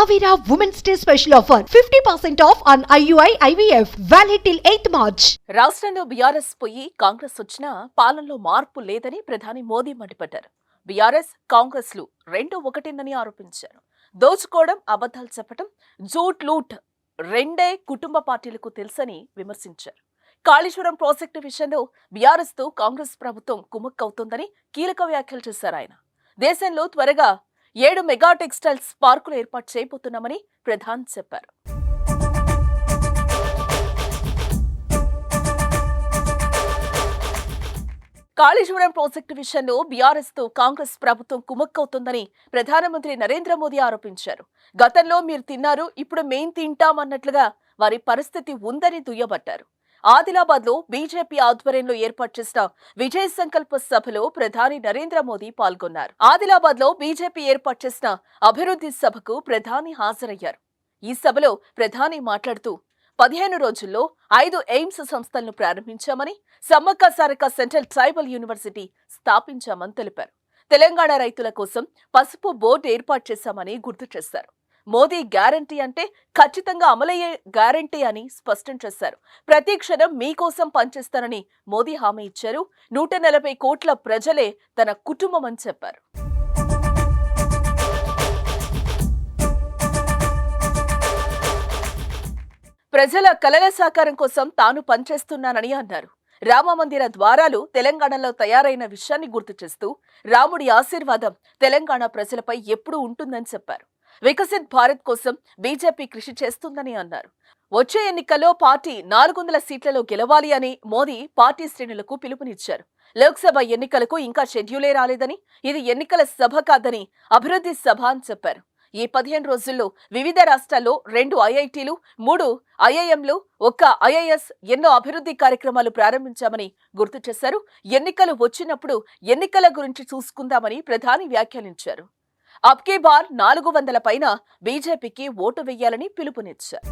Avira Women's Day special offer 50% off on IUI IVF valid till 8th March. రాష్ట్రంలో BRS పోయి కాంగ్రెస్ వచ్చినా పాలనలో మార్పు లేదని ప్రధాని మోదీ మండిపడ్డారు. బీఆర్ఎస్ కాంగ్రెస్లు రెండు ఒకటేనని ఆరోపించారు. దోచుకోవడం అబద్ధాలు చెప్పడం జూట్ లూట్ రెండే కుటుంబ పార్టీలకు తెలుసని విమర్శించారు. కాళేశ్వరం ప్రాజెక్టు విషయంలో బీఆర్ఎస్తో కాంగ్రెస్ ప్రభుత్వం కుమ్మక్కవుతోందని కీలక వ్యాఖ్యలు చేశారు ఆయన. దేశంలో త్వరగా ఏడు మెగా టెక్స్టైల్స్ పార్కులు ఏర్పాటు చేయబోతున్నామని ప్రధాన్ చెప్పారు. కాళేశ్వరం ప్రాజెక్టు విషయంలో బీఆర్ఎస్తో కాంగ్రెస్ ప్రభుత్వం కుమ్మక్కవుతుందని ప్రధానమంత్రి నరేంద్ర మోదీ ఆరోపించారు. గతంలో మీరు తిన్నారు ఇప్పుడు మేం తింటామన్నట్లుగా వారి పరిస్థితి ఉందని దుయ్యబట్టారు. ఆదిలాబాద్లో బీజేపీ ఆధ్వర్యంలో ఏర్పాటు చేసిన విజయ సంకల్ప సభలో ప్రధాని నరేంద్ర మోదీ పాల్గొన్నారు. ఆదిలాబాద్లో బీజేపీ ఏర్పాటు చేసిన అభివృద్ధి సభకు ప్రధాని హాజరయ్యారు. ఈ సభలో ప్రధాని మాట్లాడుతూ పదిహేను రోజుల్లో ఐదు ఎయిమ్స్ సంస్థలను ప్రారంభించామని Sammakka Sarakka central tribal university స్థాపించామని తెలిపారు. తెలంగాణ రైతుల కోసం పసుపు బోర్డు ఏర్పాటు చేశామని గుర్తు చేశారు. మోదీ గ్యారంటీ అంటే ఖచ్చితంగా అమలయ్యే గ్యారంటీ అని స్పష్టం చేశారు. ప్రతి క్షణం మీకోసం పనిచేస్తానని మోదీ హామీ ఇచ్చారు. నూట నలభై కోట్ల ప్రజలే తన కుటుంబం అని చెప్పారు. ప్రజల కలల సాకారం కోసం తాను పనిచేస్తున్నానని అన్నారు. రామమందిర ద్వారాలు తెలంగాణలో తయారైన విషయాన్ని గుర్తు చేస్తూ రాముడి ఆశీర్వాదం తెలంగాణ ప్రజలపై ఎప్పుడూ ఉంటుందని చెప్పారు. వికసిత్ భారత్ కోసం బీజేపీ కృషి చేస్తుందని అన్నారు. వచ్చే ఎన్నికల్లో పార్టీ నాలుగు వందల సీట్లలో గెలవాలి అని మోదీ పార్టీ శ్రేణులకు పిలుపునిచ్చారు. లోక్సభ ఎన్నికలకు ఇంకా షెడ్యూలే రాలేదని ఇది ఎన్నికల సభ కాదని అభివృద్ధి సభ అని చెప్పారు. ఈ పదిహేను రోజుల్లో వివిధ రాష్ట్రాల్లో రెండు ఐఐటీలు మూడు ఐఐఎంలు ఒక్క ఐఐఎస్ ఎన్నో అభివృద్ధి కార్యక్రమాలు ప్రారంభించామని గుర్తు చేశారు. ఎన్నికలు వచ్చినప్పుడు ఎన్నికల గురించి చూసుకుందామని ప్రధాని వ్యాఖ్యానించారు. అబ్కే బార్ నాలుగు వందల పైన బీజేపీకి ఓటు వెయ్యాలని పిలుపునిచ్చారు.